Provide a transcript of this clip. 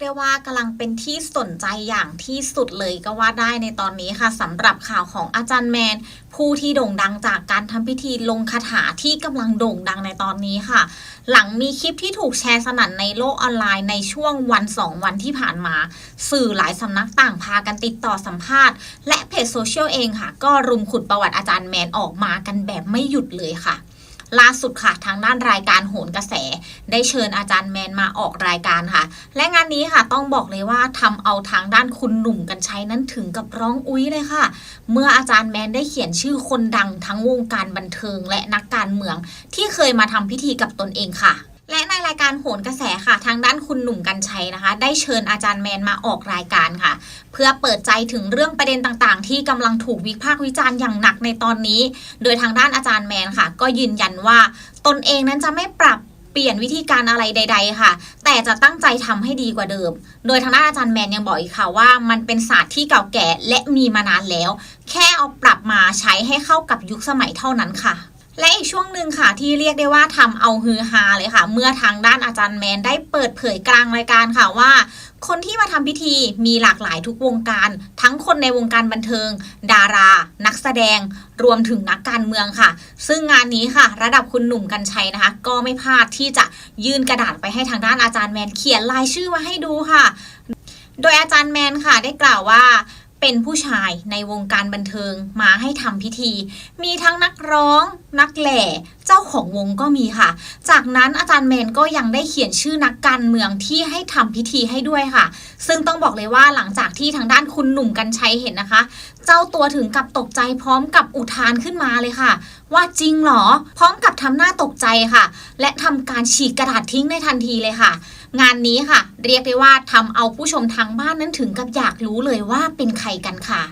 ได้ว่ากำลังเป็นที่สนใจอย่างที่สุดเลยก็ว่าได้ในตอนนี้ค่ะสำหรับข่าวของอาจารย์แมน ผู้ที่โด่งดังจากการทำพิธีลงคาถาที่กำลังโด่งดังในตอนนี้ค่ะ หลังมีคลิปที่ถูกแชร์สนั่นในโลกออนไลน์ในช่วงวันสองวันที่ผ่านมา สื่อหลายสำนักต่างพากันติดต่อสัมภาษณ์ และเพจโซเชียลเองค่ะ ก็รุมขุดประวัติอาจารย์แมนออกมากันแบบไม่หยุดเลยค่ะ ล่าสุดค่ะ ทางด้านรายการโหนกระแส ได้เชิญอาจารย์แมนมาออกรายการค่ะ และงานนี้ค่ะต้องบอกเลยว่าทำเอาทางด้านคุณหนุ่มกัญชัยนั้นถึงกับร้องอุ้ยเลยค่ะ เมื่ออาจารย์แมนได้เขียนชื่อคนดังทั้งวงการบันเทิงและนักการเมือง ที่เคยมาทำพิธีกับตนเองค่ะ และในรายการโหนกระแสค่ะ ทางด้านคุณหนุ่มกัญชัยนะคะ ได้เชิญอาจารย์แมนมาออกรายการค่ะ เพื่อเปิดใจถึงเรื่องประเด็นต่างๆ ที่กำลังถูกวิพากษ์วิจารณ์อย่างหนักในตอนนี้ โดยทางด้านอาจารย์แมนค่ะ ก็ยืนยันว่าตนเองนั้นจะไม่ปรับเปลี่ยนวิธีการอะไรใด ๆ ค่ะ แต่จะตั้งใจทำให้ดีกว่าเดิม โดยทางด้านอาจารย์แมนยังบอกอีกค่ะว่ามันเป็นศาสตร์ที่เก่าแก่และมีมานานแล้ว แค่เอาปรับมาใช้ให้เข้ากับยุคสมัยเท่านั้นค่ะ และอีกช่วงหนึ่งค่ะที่เรียกได้ว่าทำเอาฮือฮาเลยค่ะ เมื่อทางด้านอาจารย์แมนได้เปิดเผยกลางรายการค่ะว่า คนที่มาทำพิธีมีหลากหลายทุกวงการ ทั้งคนในวงการบันเทิง ดารา นักแสดง รวมถึงนักการเมืองค่ะ ซึ่งงานนี้ค่ะ ระดับคุณหนุ่มกัญชัยนะคะ ก็ไม่พลาดที่จะยื่นกระดาษไปให้ทางด้านอาจารย์แมนเขียนลายชื่อมาให้ดูค่ะ โดยอาจารย์แมนค่ะได้กล่าวว่า เป็นผู้ชายในวงการบันเทิงมาให้ทำพิธี มีทั้งนักร้อง นักแหล่เจ้าของวงก็มีค่ะ จากนั้นอาจารย์แมนก็ยังได้เขียนชื่อนักการเมืองที่ให้ทำพิธีให้ด้วยค่ะ ซึ่งต้องบอกเลยว่าหลังจากที่ทางด้านคุณหนุ่มกัญชัยเห็นนะคะ เจ้าตัวถึงกับตกใจพร้อมกับอุทานขึ้นมาเลยค่ะ ว่าจริงเหรอ พร้อมกับทำหน้าตกใจค่ะ และทำการฉีกกระดาษทิ้งในทันทีเลยค่ะ งานนี้ค่ะ เรียกได้ว่าทำเอาผู้ชมทางบ้านนั้นถึงกับอยากรู้เลยว่าเป็นใครกันค่ะ